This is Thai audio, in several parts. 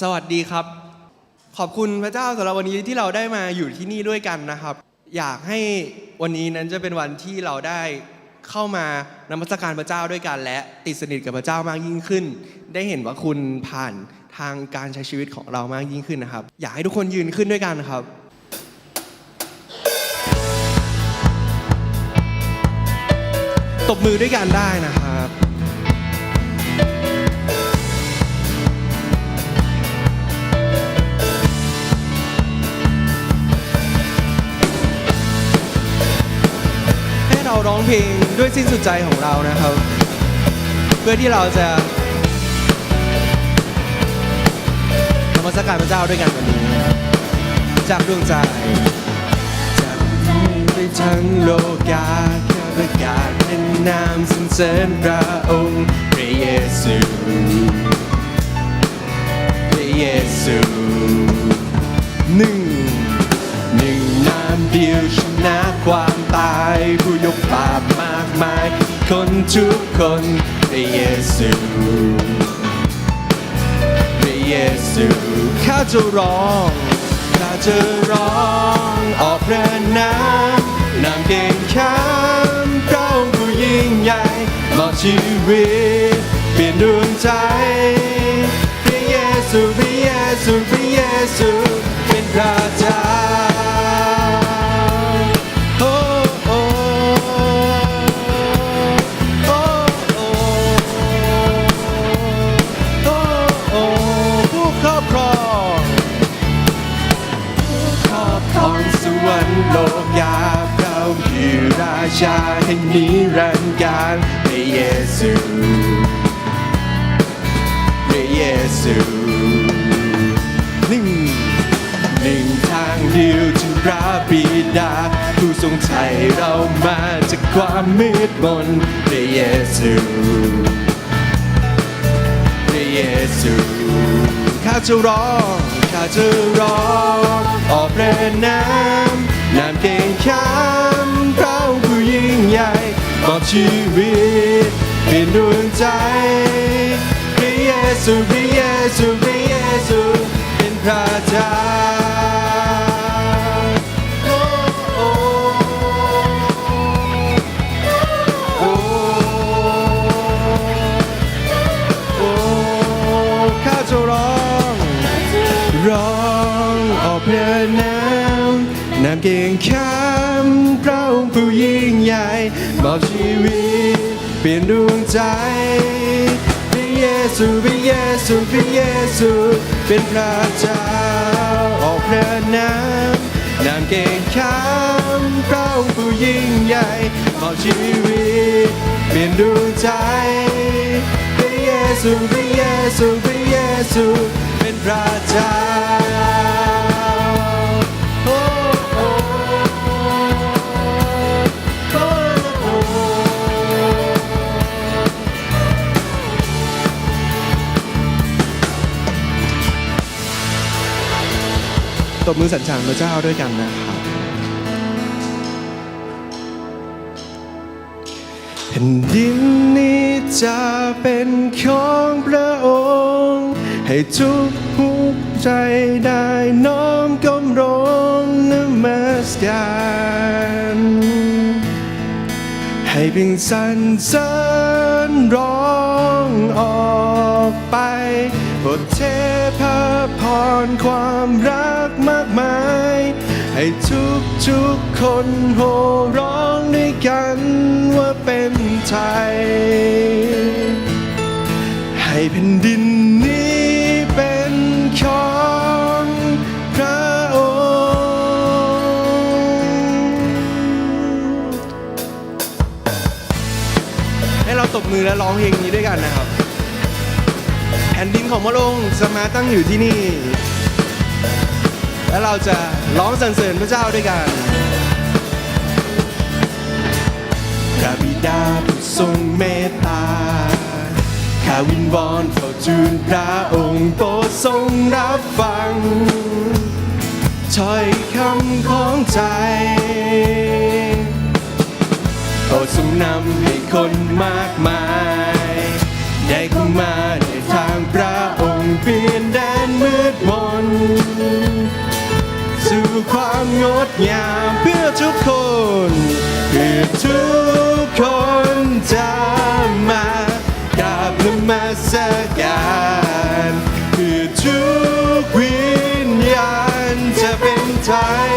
สวัสดีครับ ขอบคุณพระเจ้าสำหรับวันนี้ที่เราได้มาอยู่ที่นี่ด้วยกันนะครับ อยากให้วันนี้นั้นจะเป็นวันที่เราได้เข้ามานมัสการพระเจ้าด้วยกัน และติดสนิทกับพระเจ้ามากยิ่งขึ้น ได้เห็นว่าคุณผ่านทางการใช้ชีวิตของเรามากยิ่งขึ้นนะครับ อยากให้ทุกคนยืนขึ้นด้วยกันครับตบมือด้วยกันได้นะครับ ร้องเพลงด้วยสิ้นสุดใจของเรานะครับ เพื่อที่เราจะนมัสการพระเจ้าด้วยกันวันนี้นะครับจากดวงใจจากไปทั้งโลกาข้าประกาศเป็นนามสรรเสริญพระองค์พระเยซูพระเยซูนึ่งหนึ่ง น้ำเดียวชนะความตายผู้ยกบาปมากมาย คนทุกคนพระเยซูพระเยซูข้าจะร้องข้าจะร้องออกพระนามนามเก่งข้ามพระองค์ผู้ยิ่งใหญ่มอบชีวิตเปลี่ยนดวงใจพระเยซูพระเยซูพระเยซู เป็นพระเจ้าโอ้โอ้โอ้โอ้โอ้โอ้ผู้ครอบครองผู้ครอบครองสวรรค์โลกยาเราคือราชาแห่งนิรันดร์การพระเยซูพระเยซู เดียวที่พระบิดา ผู้ทรงไถ่เรามาจากความมืดมนพระเยซูพระเยซูข้าจะร้องข้าจะร้องออกพระนามนามเก่งขามพระผู้ยิ่งใหญ่มอบชีวิตเปลี่ยนดวงใจพระเยซูพระเยซูพระเยซูเป็นพระเจ้า เก่งข้ามพระองค์ผู้ยิ่งใหญ่มอบชีวิตเปลี่ยนดวงใจพระเยซูพระเยซูพระเยซูเป็นพระเจ้าออกพระนามนามเก่งข้ามพระองค์ผู้ยิ่งใหญ่มอบชีวิตเปลี่ยนดวงใจพระเยซูพระเยซูพระเยซูเป็นพระเจ้า ตบมือสรรเสริญพระเจ้าด้วยกันนะครับแผ่นดินนี้จะเป็นของพระองค์ ให้ทุกหัวใจได้น้อมก้มลงนมัสการให้เพียงสรรเสริญร้องออกไปบทเท รความรักมากมาย ให้ทุกทุกๆคนโห่ร้องด้วยกันว่าเป็นไทย ให้แผ่นดินนี้เป็นของพระองค์ให้เราตบมือและร้องเพลงนี้ด้วยกันนะครับ ผ่นดินของพระองค์จะมาตั้งอยู่ที่นี่ และเราจะร้องสรรเสริญพระเจ้าด้วยกันพระบิดาผู้ทรงเมตตาข้าวินวอนเฝ้าทูลพระองค์โปรดทรงรับฟังถ้อยคำของใจโปรดทรงนำให้คนมากมาย ได้เข้ามา เปลี่ยนแดนมืดมน สู่ความงดงามเพื่อทุกคนเพื่อทุกคนจะมากราบนมัสการเพื่อทุกวิญญาณจะเป็นไทย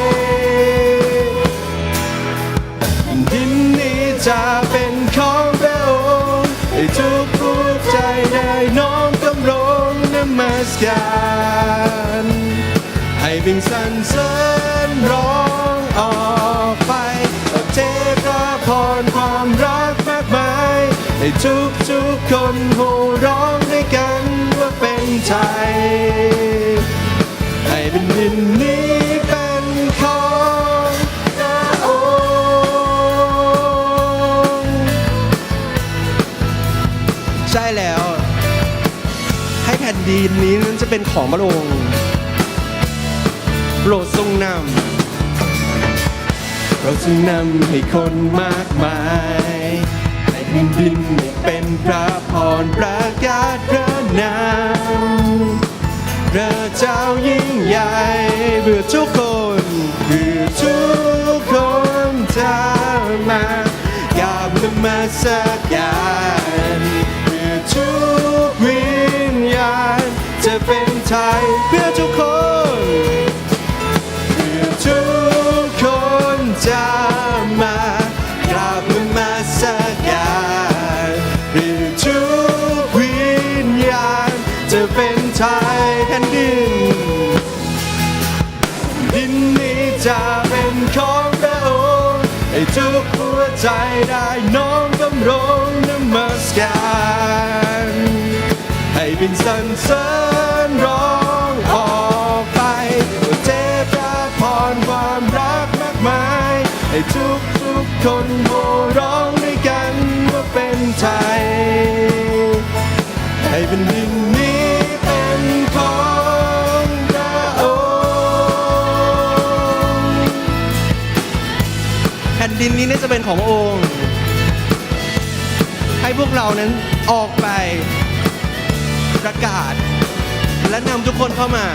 ดินนี้จะ สการให้บินสรรเสริญร้องออกไปเอาเทพระพรความรักมากมายให้ทุกทุกๆคนหูร้องด้วยกันว่าเป็นไทยให้เป็นดินนี้ นดินนี้นั้นจะเป็นของพระองค์โปรดทรงนำโปรดทรงนำให้คนมากมายให้แผ่นดินเป็นพระพรประกาศพระนามพระเจ้ายิ่งใหญ่เพื่อทุก สรรเสริญร้องออกไปว่าเทพระพรความรักมากมาย ให้ทุกทุกๆคนโห่ร้องด้วยกันว่าเป็นไทย ให้เป็นดินนี้เป็นของพระองค์แผ่นดินนี้น่าจะเป็นขององค์ ให้พวกเรานั้นออกไป ประกาศ และนำทุกคนเข้ามา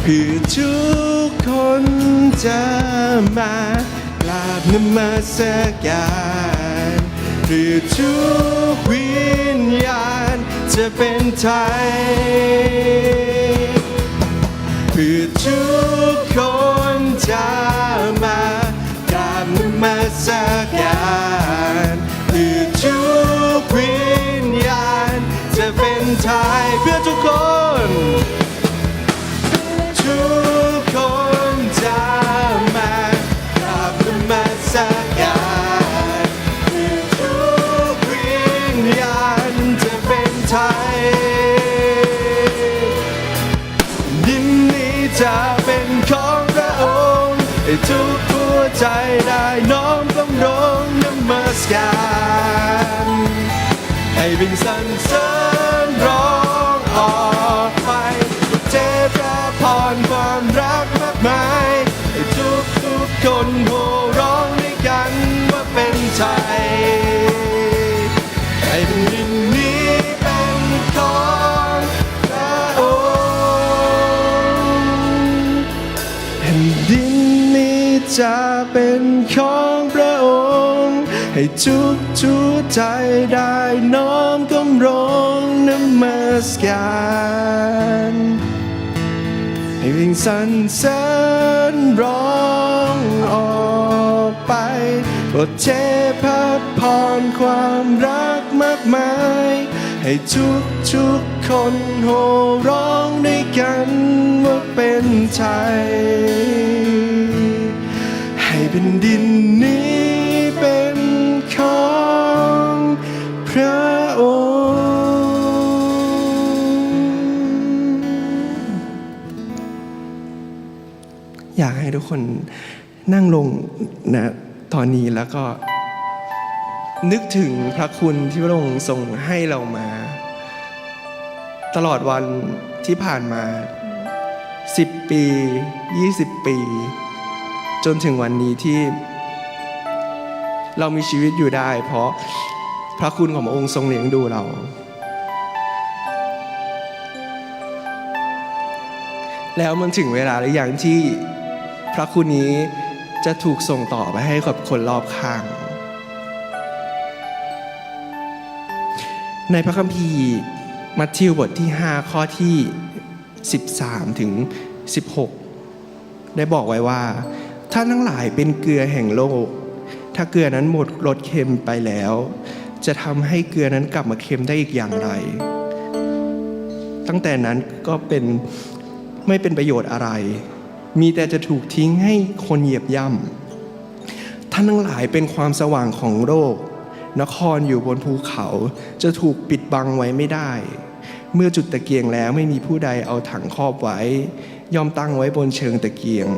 เพื่อทุกคนจะมากราบนมัสการเพื่อทุกวิญญาณจะเป็นไทยเพื่อทุกคนจะ ให้เป็นเสริญร้องออกไปเทพพระพรความรักมากมายทุกทุกคนโห่ร้องด้วยกันว่าเป็นไทยให้เป็นดินนี้เป็นของพระองค์แผ่นดินนี้จะเป็นของพระองค์ให้ทุกทุกใจได้น้อง สการให้วิ่งสรรเสริญร้องออกไปบทเทพพรความรักมากมาย ให้ทุกทุกๆคนโห่ร้องด้วยกันว่าเป็นไทย ให้เป็นดินนี้เป็นของพระองค์ อยากให้ทุกคนนั่งลงนะตอนนี้แล้วก็นึกถึงพระคุณที่พระองค์ทรงให้เรามา ตลอดวันที่ผ่านมา 10 ปี 20 ปี จนถึงวันนี้ที่ เรามีชีวิตอยู่ได้ เพราะพระคุณของพระองค์ทรงเลี้ยงดูเรา แล้วมันถึงเวลาหรือยังที่ ระคุณนี้จะถูกส่งต่อไปให้กับคนรอบข้าง ในพระคัมภีร์มัทธิวบทที่ 5 ข้อที่ 13 ถึง 16 ได้บอกไว้ว่า ท่านทั้งหลายเป็นเกลือแห่งโลก ถ้าเกลือนั้นหมดรสเค็มไปแล้ว จะทำให้เกลือนั้นกลับมาเค็มได้อีกอย่างไร ตั้งแต่นั้นก็เป็นไม่เป็นประโยชน์อะไร มีแต่จะถูกทิ้งให้คนเหยียบย่ำท่านทั้งหลายเป็นความสว่างของโลกนครอยู่บนภูเขาจะถูกปิดบังไว้ไม่ได้ เมื่อจุดตะเกียงแล้วไม่มีผู้ใดเอาถังครอบไว้ ย่อมตั้งไว้บนเชิงตะเกียง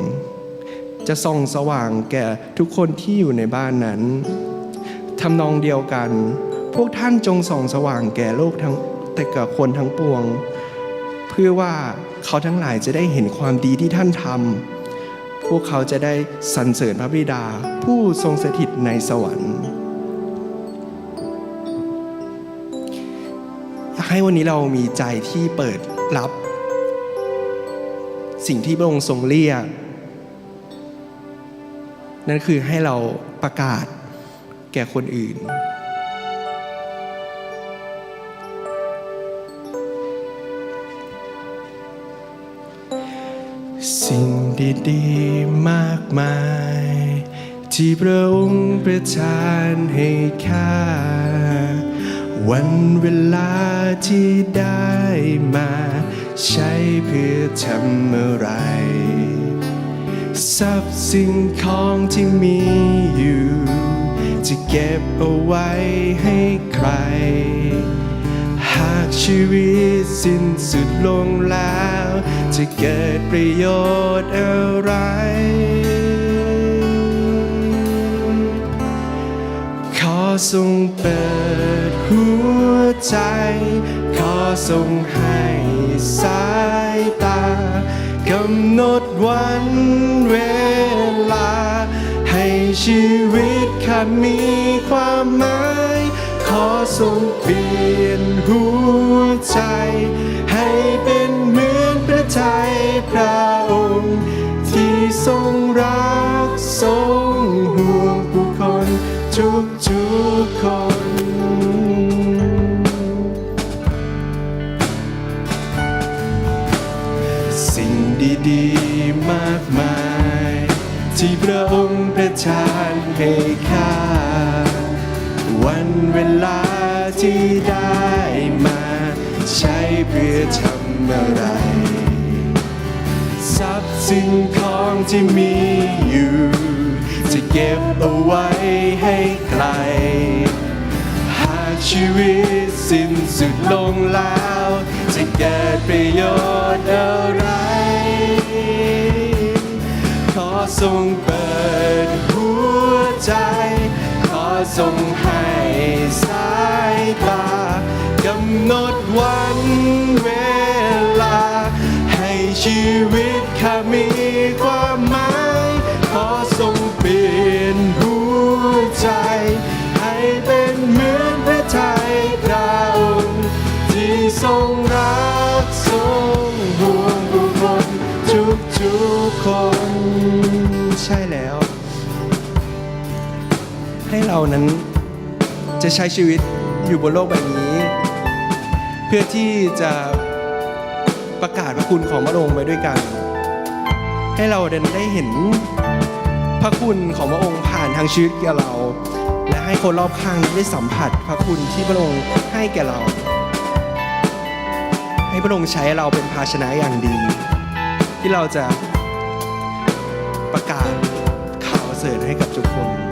จะส่องสว่างแก่ทุกคนที่อยู่ในบ้านนั้นทำนองเดียวกัน พวกท่านจงส่องสว่างแก่โลกทั้งแต่กับคนทั้งปวง เพื่อว่าเขาทั้งหลายจะได้เห็นความดีที่ท่านทำพวกเขาจะได้สรรเสริญพระบิดาผู้ทรงสถิตในสวรรค์อยากให้วันนี้เรามีใจที่เปิดรับ สิ่งที่พระองค์ทรงเรียก นั่นคือให้เราประกาศแก่คนอื่น สิ่งดีๆมากมาย ที่พระองค์ประทานให้ข้า วันเวลาที่ได้มา ใช้เพื่อทำอะไร ทรัพย์สิ่งของที่มีอยู่ จะเก็บเอาไว้ให้ใคร ชีวิตสิ้นสุดลงแล้ว จะเกิดประโยชน์อะไร ขอทรงเปิดหัวใจ ขอทรงให้สายตากำหนดวันเวลา ให้ชีวิตข้ามีความหมาย ขอทรงเปลี่ยนหัวใจ ให้เป็นเหมือนพระทัยพระองค์ ที่ทรงรักทรงห่วงผู้คนทุกทุกคนสิ่งดีๆมากมาย ที่พระองค์ประทานให้ข้า ลาที่ได้มา ใช้เพื่อทำอะไร ทรัพย์สิ่งของที่มีอยู่ จะเก็บเอาไว้ให้ใคร หากชีวิตสิ้นสุดลงแล้ว จะเกิดประโยชน์อะไร ขอทรงเปิดหัวใจ ทรงให้สายตากำหนดวันเวลา ให้ชีวิตข้ามีความหมายขอทรงเปลี่ยนหัวใจ ให้เป็นเหมือนพระทัยพระองค์ที่ทรงรักทรงห่วงผู้คนทุกทุกๆคน ใช่แล้ว ให้เรานั้นจะใช้ชีวิตอยู่บนโลกใบนี้ เพื่อที่จะประกาศพระคุณของพระองค์ไปด้วยกัน ให้เราได้เห็นพระคุณของพระองค์ผ่านทางชีวิตแก่เรา และให้คนรอบข้างได้สัมผัสพระคุณที่พระองค์ให้แก่เรา ให้พระองค์ใช้เราเป็นภาชนะอย่างดี ที่เราจะประกาศข่าวเสริญให้กับทุกคน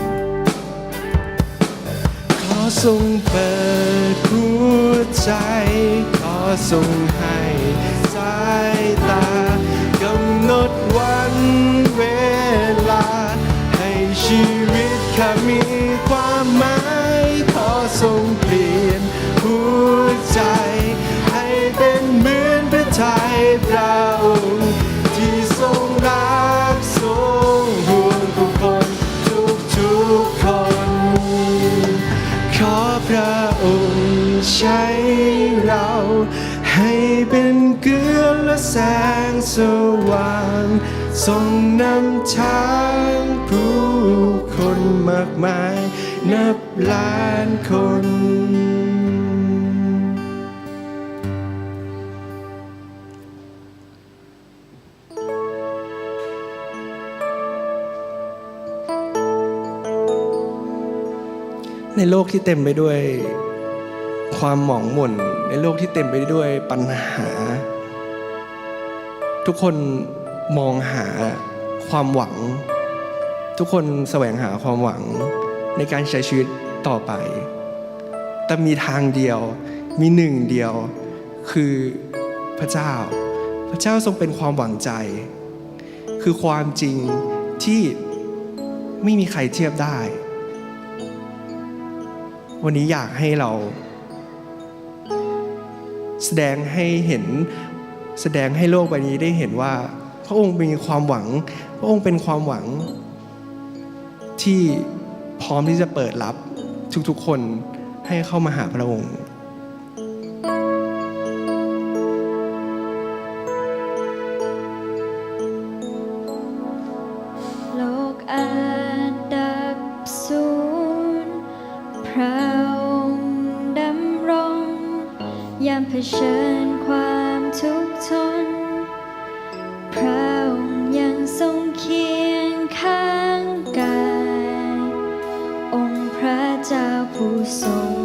ทรงเปิดหัวใจ ขอทรงให้สายตากำหนดวันเวลา ให้ชีวิตข้ามีความหมายขอทรงเปลี่ยนหัวใจ ให้เป็นเหมือนพระทัยพระองค์ที่ทรงรักทรงห่วงผู้คนทุกทุกๆคน ขอพระองค์ใช้เรา ให้เป็นเกลือและแสงสว่างส่งนำทางผู้คนมากมาย นับล้านคน ในโลกที่เต็มไปด้วยความหมองหม่น ในโลกที่เต็มไปด้วยปัญหา ทุกคนมองหาความหวัง ทุกคนแสวงหาความหวังในการใช้ชีวิตต่อไป แต่มีทางเดียว มีหนึ่งเดียว คือพระเจ้า พระเจ้าทรงเป็นความหวังใจ คือความจริงที่ไม่มีใครเทียบได้ วันนี้อยากให้เรา แสดงให้เห็นแสดงให้โลกใบนี้ได้เห็นว่า พระองค์มีความหวัง พระองค์เป็นความหวัง ที่พร้อมที่จะเปิดรับทุกๆคนให้เข้ามาหาพระองค์ พระ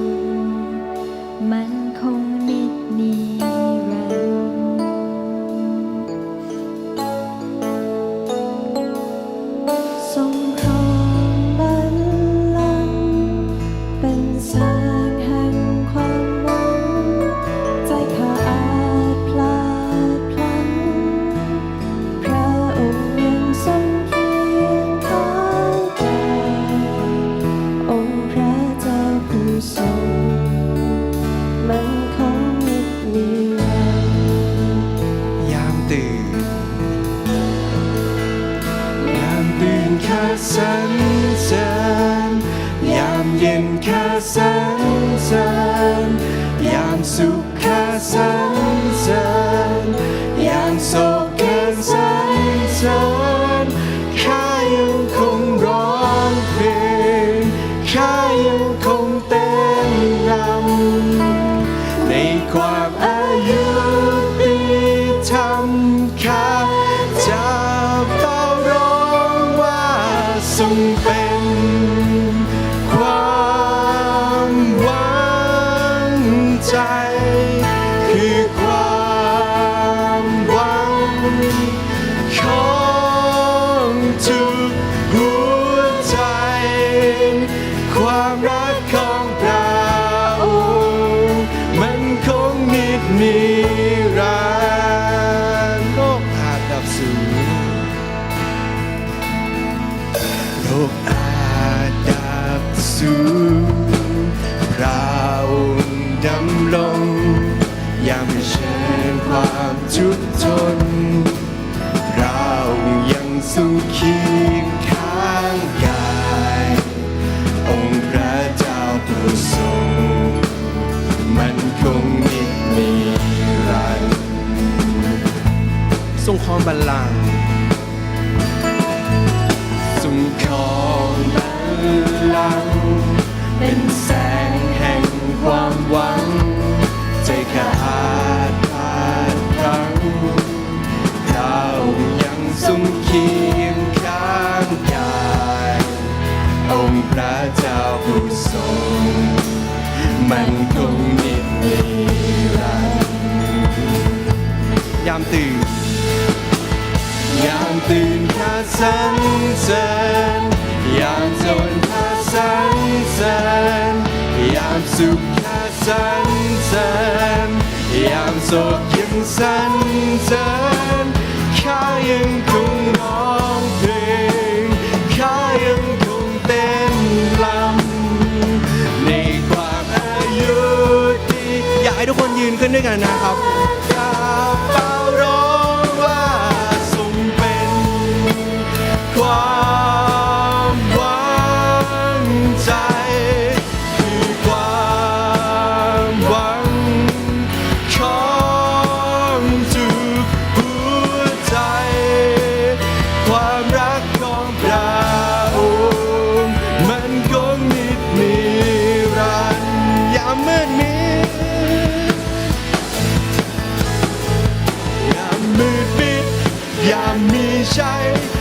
ตื่นข้าสรรเสริญยามจนข้าสรรเสริญยามสุขข้าสรรเสริญยามโศกยังสรรเสริญข้ายังคงร้องเพลงข้ายังคงเต้นรำในความอายุที่อยากให้ทุกคนยืนขึ้นด้วยกันนะครับ ใช่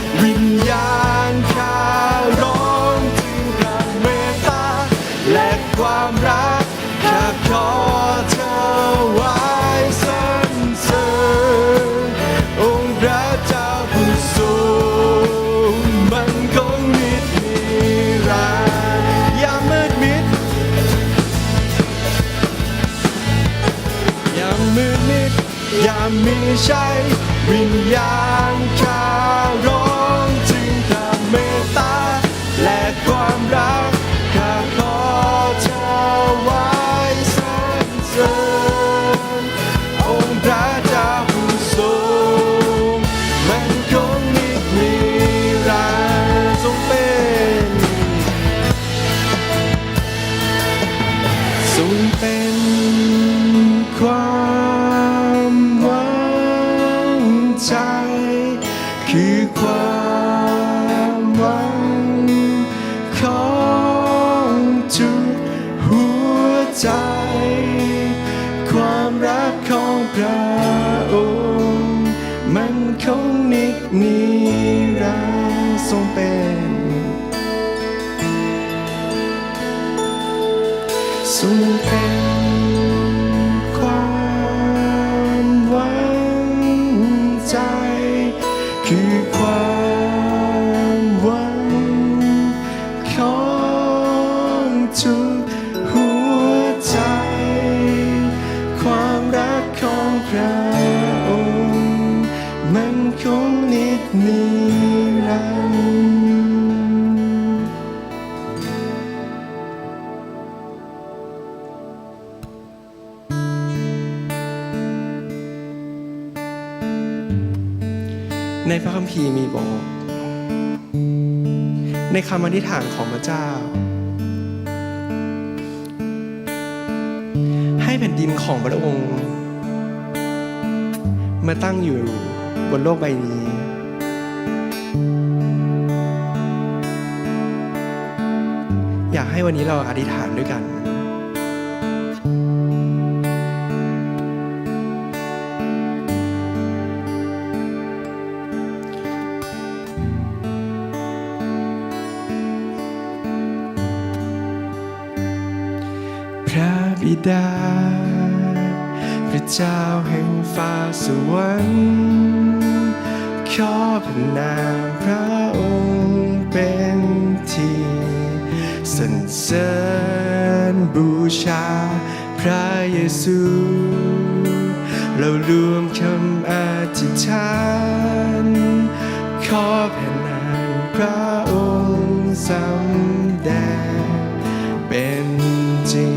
นิรันดร์ในพระคัมภีร์มีบอก ในคำอธิษฐานของพระเจ้า ให้แผ่นดินของพระองค์ มาตั้งอยู่บนโลกใบนี้ ให้วันนี้เราอธิษฐานด้วยกันพระบิดา พระเจ้าแห่งฟ้าสวรรค์ขอพระนามพระองค์ เสริญบูชาพระเยซู เรารวมคำอธิษฐาน ขอพระนามพระองค์สำแดงเป็นจริง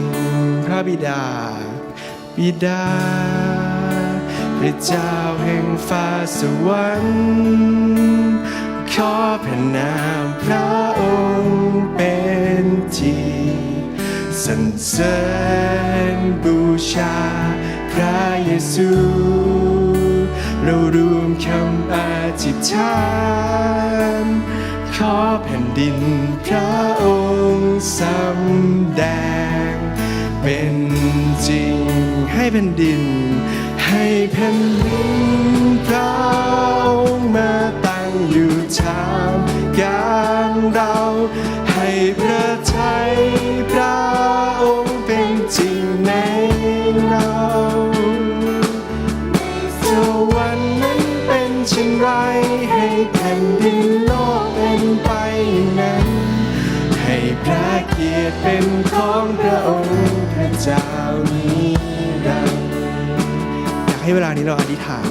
พระบิดา บิดา พระเจ้าแห่งฟ้าสวรรค์ขอพระนามพระองค์ สรรเสริญบูชา พระเยซู เรารวมคำอธิษฐานขอแผ่นดินพระองค์สำแดง เป็นจริงให้แผ่นดิน ให้แผ่นดินพระองค์มาตั้งอยู่ทามกลางเราให้พระทัยพระ เราสวรรค์นั้นเป็นเช่นไร ให้แผ่นดินโลกเป็นไปอย่างนั้น ให้พระเกียรติเป็นของพระองค์พระเจ้านี้ดังอยากให้เวลานี้เราอธิษฐาน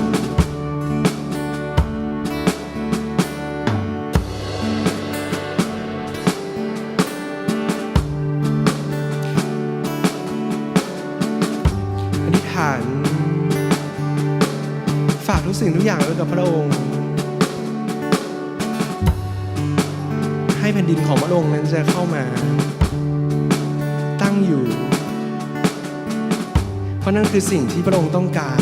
สิ่งทุกอย่างไว้กับพระองค์ ให้แผ่นดินของพระองค์นั้นจะเข้ามา ตั้งอยู่ เพราะนั่นคือสิ่งที่พระองค์ต้องการ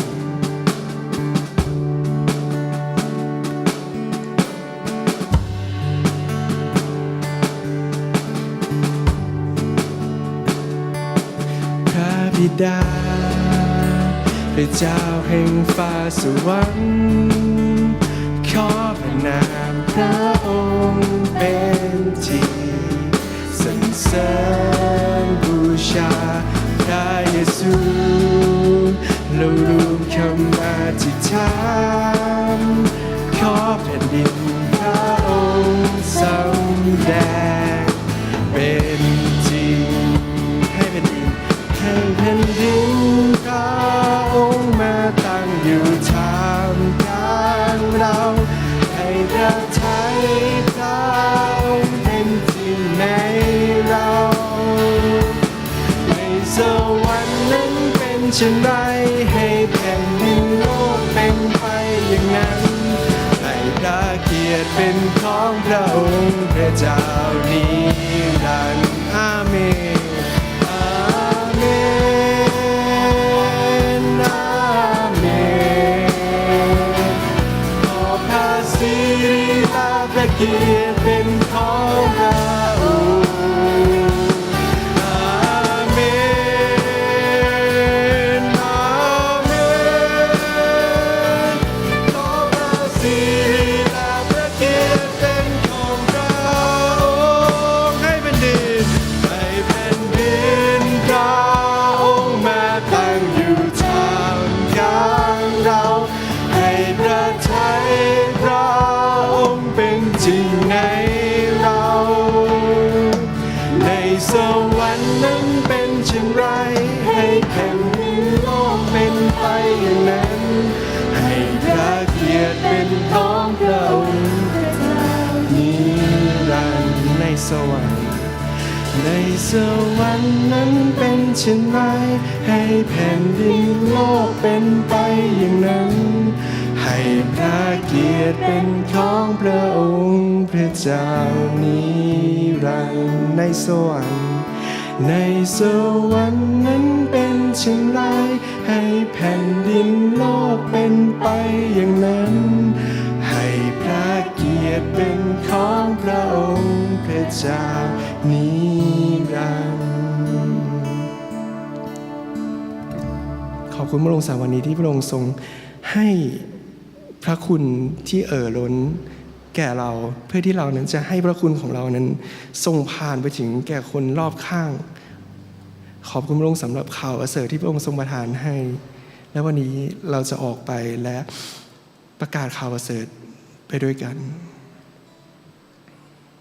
ระเจ้าแห่งฟ้าสวรรค์ขอพระนามพระองค์เป็นที่สสรรเสริญบูชาพระเยซู ช่นไรให้แผ่นดินโลกเป็นไปอย่างนั้นให้พระเกียรติเป็นของพระองค์พระเจ้า เป็นไปอย่างนั้น ให้พระเกียรติเป็นของพระองค์พระเจ้านิรันดร์ในสวรรค์ในสวรรค์นั้นเป็นเช่นไร ให้แผ่นดินโลกเป็นไปอย่างนั้น ให้พระเกียรติเป็นของพระองค์พระเจ้านิ คุณพระองค์สาวันนี้ที่พระองค์ทรงให้พระคุณที่เอ่อล้นแก่เราเพื่อที่เรานั้นจะให้พระคุณของเรานั้นทรงผ่านไปถึงแก่คนรอบข้าง ขอบคุณพระองค์สำหรับข่าวประเสริฐที่พระองค์ทรงประทานให้ และวันนี้เราจะออกไปและประกาศข่าวประเสริฐไปด้วยกัน